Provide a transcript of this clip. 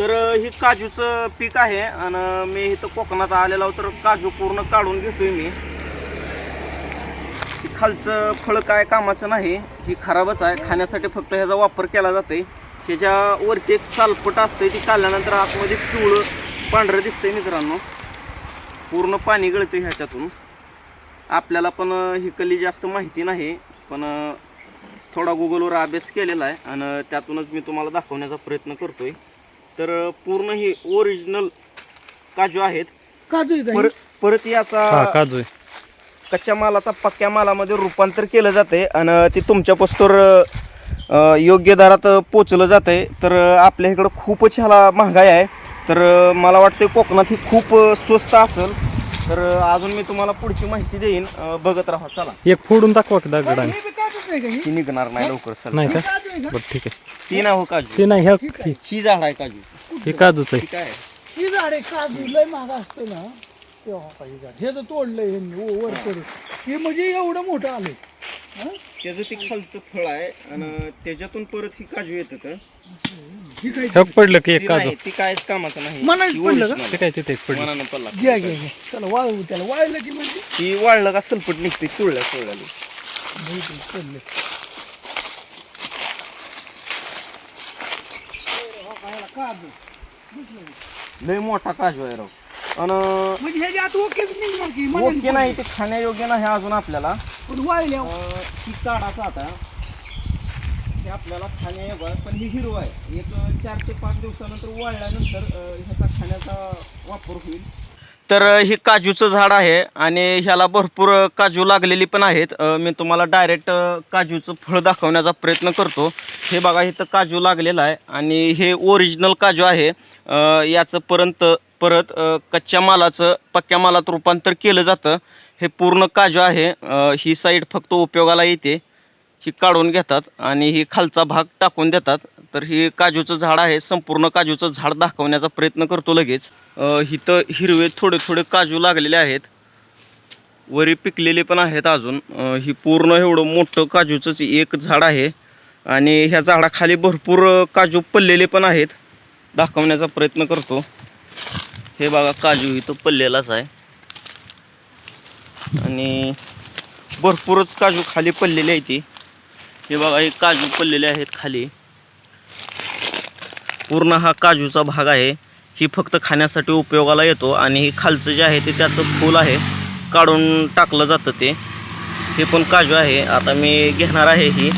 तर ही काजूचं पीक आहे आणि मी इथं कोकणात आलेलो तर काजू पूर्ण काढून घेतोय मी. खालचं फळ काय कामाचं नाही ही खराबच आहे. खाण्यासाठी फक्त ह्याचा वापर केला जाते ह्याच्या वरती एक सालपट असते ती काढल्यानंतर आतमध्ये पिवळं पांढरं दिसतंय मित्रांनो. पूर्ण पाणी गळते ह्याच्यातून. आपल्याला पण ही कली जास्त माहिती नाही पण थोडा गुगलवर अभ्यास केलेला आहे. आणि त्यातूनच मी तुम्हाला दाखवण्याचा प्रयत्न करतोय. तर पूर्ण ही ओरिजिनल काजू आहेत. काजू आहे का पर? परत हा याचा काजू आहे. कच्च्या मालाचा पक्क्या मालामध्ये रूपांतर केलं जाते आणि ते तुमच्या पस्तोर अ, योग्य दरात पोचलं जाते तर आपल्या इकडं खूपच ह्याला महागाई आहे. तर मला वाटतं कोकणात ही खूप स्वस्त असेल. तर अजून मी तुम्हाला पुढची माहिती देईन. अ, बघत राहा चला. एक फोडून दाखवा की दगडाने बी काजूच आहे का? ती निघणार नाही लवकर सर नाही का? बरं ठीक आहे. ती ना हो काजू. ते नाही ह्या ही- ही झाड आहे काजू हे काजूच आहे. काय आहे? ही झाडे काजू लय महाग असते ना. तेव्हा पाहिजे झाड. हे जर तोडलंय ह्यांनी ओ- वर करून हे म्हणजे एवढं मोठं आलंय. हं? त्याचं ते खालचं फळ आहे आणि त्याच्यातून परत ही काजू येतं का काय ह्या पडलं की एक ती काजू. नाही ती कायच कामाचं नाही. मनानेच ती पडलं का? original ते काय तिथे पडलं? मनानं पडला. घ्या घ्या घ्या. चला वाळवू त्याला. वाळलं की म्हणजे ती? वाळलं का सलपट निघते चुळल्या पडले. काजू लय मोठा काजू आहे राव. आणि म्हणजे ह्याच्या आत ओकेच निघणार की मनाने ओके नाही ते खाण्यायोग्य नाही अजून आपल्याला. पण वाळल्या. अं, ही काढाचा आता. हे आपल्याला खाणे पण ही हिरवा आहे. एक चार ते पाच दिवसानंतर वाळल्यानंतर ह्याचा खाण्याचा वापर होईल. तर हे काजूचं झाड आहे आणि ह्याला भरपूर काजू लागलेली पण आहेत. मी तुम्हाला डायरेक्ट काजूचं फळ दाखवण्याचा प्रयत्न करतो. हे बघा इथं काजू लागलेला आहे आणि हे ओरिजिनल काजू आहे. याचं परंत परत कच्च्या मालाचं पक्क्या मालात रूपांतर केलं जातं. हे पूर्ण काजू आहे. ही साईड फक्त उपयोगाला येते. ही काढून घेतात आणि ही खालचा भाग टाकून देतात. तर ही काजूचं झाड आहे संपूर्ण काजूचं झाड दाखवण्याचा प्रयत्न करतो लगेच. इथं हिरवे थोडे थोडे काजू लागलेले आहेत. वरी पिकलेले पण आहेत अजून. ही पूर्ण एवढं मोठं काजूचंच एक झाड आहे. आणि ह्या झाडाखाली भरपूर काजू पडलेले पण आहेत. दाखवण्याचा प्रयत्न करतो. हे बघा काजू इथं पडलेलाच आहे. आणि भरपूरच काजू खाली पडलेली आहे ती. हे बघा हे काजू पडलेले आहेत खाली. पूर्ण हा काजूचा भाग आहे. ही फक्त खाण्यासाठी उपयोगाला येतो आणि ही खालचं जे आहे ते त्याचं फूल आहे. काढून टाकलं जातं ते. हे पण काजू आहे. आता मी घेणार आहे ही.